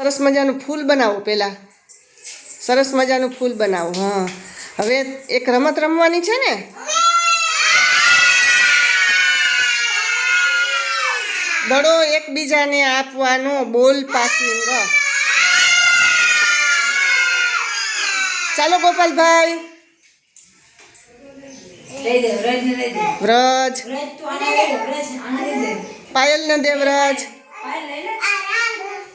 સરસ મજાનું ફૂલ બનાવો પહેલાં સરસ મજાનું ફૂલ બનાવો હા. હવે એક રમત રમવાની છે ને? દડો એકબીજાને આપવાનો બોલ પાસિંગ ચાલો ગોપાલભાઈ. વ્રજ. વ્રજ ને લઈ